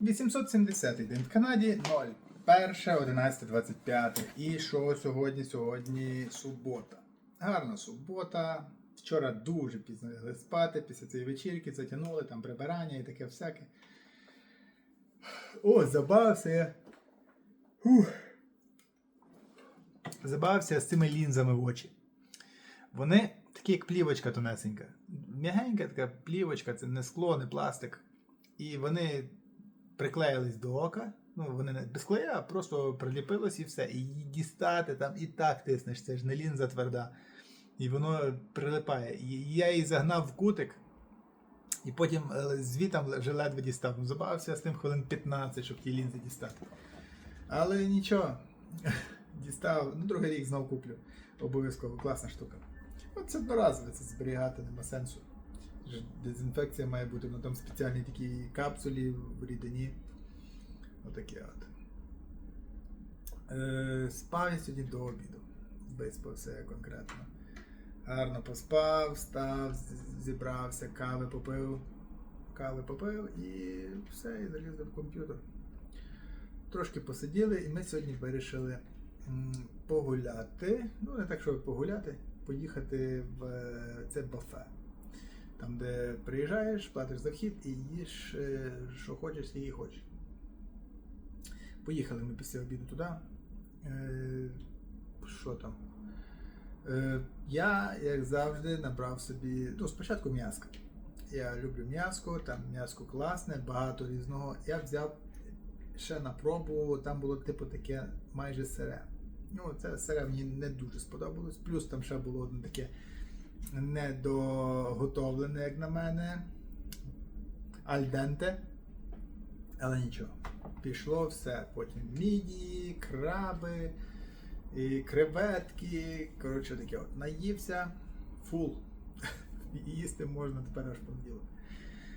870 день в Канаді 0. 1, 11, 25. І що сьогодні? Сьогодні субота. Гарна субота. Вчора дуже пізно лягли спати, після цієї вечірки затягнули, там прибирання і таке всяке. О, забавився я. Фух. Забавився з цими лінзами в очі. Вони такі, як плівочка тонесенька. М'ягенька така плівочка, це не скло, не пластик. І вони приклеїлись до ока. Ну, вони не без клея, а просто приліпилось і все. І дістати там і так тиснеш, це ж не лінза тверда. І воно прилипає. І я її загнав в кутик, і потім е, звітом вже ледве дістав. Ну, Забавився з тим хвилин 15, щоб ті лінзи дістати. Але нічого. Дістав, ну другий рік знов куплю. Обов'язково класна штука. От це одноразове, це зберігати нема сенсу. Дезінфекція має бути на там спеціальній такій капсулі в рідині. Отаке от. Е, спав я сьогодні до обіду. Виспався я конкретно. Гарно поспав, встав, зібрався, кави попив. Кави попив і все, і заліз в комп'ютер. Трошки посиділи, і ми сьогодні вирішили погуляти. Ну, не так, щоб погуляти, поїхати в е, це буфе. Там, де приїжджаєш, платиш за вхід і їш, е, що хочеш, скільки хочеш. Поїхали ми після обіду туди. Е, Що там? Е, Я, як завжди, набрав собі. Ну, спочатку м'яска. Я люблю м'яско, там м'яско класне, багато різного. Я взяв ще на пробу, там було типу таке майже сире. Ну, це сире мені не дуже сподобалось. Плюс там ще було одне таке недоготовлене, як на мене. Альденте. Але нічого. Пішло все. Потім мідії, краби, і креветки. Коротше, таке от. Наївся фул. Їсти можна тепер аж понеділок.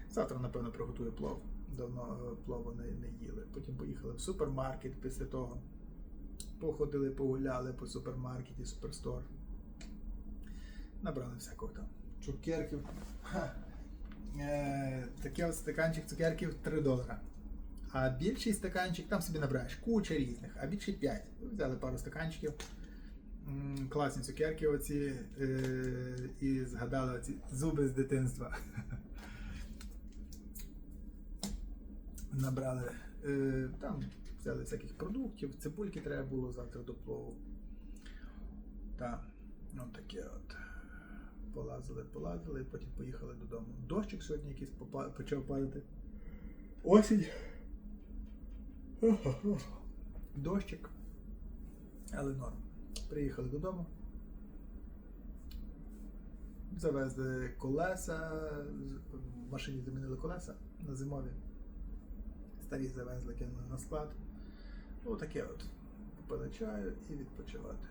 Завтра, напевно, приготую плов. Давно е, плову не, не їли. Потім поїхали в супермаркет після того. Походили, погуляли по супермаркеті, суперстор. Набрали всякого там. Цукерків. Е, такий от стаканчик цукерків 3 долара. А більший стаканчик там собі набираєш куча різних, а більший 5. Взяли пару стаканчиків. Класні цукерки оці. Е, і згадали оці зуби з дитинства. Набрали. Е, там взяли всяких продуктів, цибульки треба було завтра до плову. Так, ну таке от. Полазили, полазили, потім поїхали додому. Дощик сьогодні якийсь почав падати. Осінь. Дощик. Але норм. Приїхали додому. Завезли колеса. В машині замінили колеса на зимові. Старі завезли, кинули на склад. Отаке от. Попили чаю і відпочивати.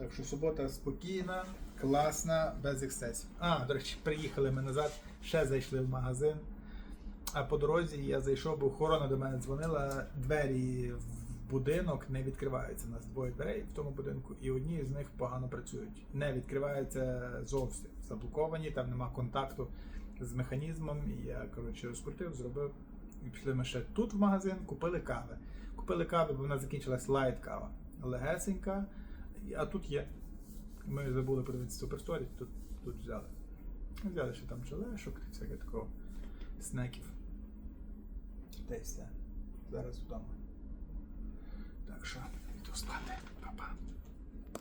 Так що субота спокійна, класна, без ексцесів. А, до речі, приїхали ми назад, ще зайшли в магазин. А по дорозі я зайшов, бо охорона до мене дзвонила. Двері в будинок не відкриваються. У нас двоє дверей в тому будинку, і одні з них погано працюють. Не відкриваються зовсім. Заблоковані, там нема контакту з механізмом. І я коротше розкрутив, зробив. І пішли ми ще тут в магазин, купили кави. Купили кави, бо в нас закінчилась лайт кава. Легесенька, а тут є. Ми забули подивитися суперсторі, тут, тут взяли. Взяли ще там джелешок, всяке такого снеків. Та й. Зараз вдома. Так що, йду спати.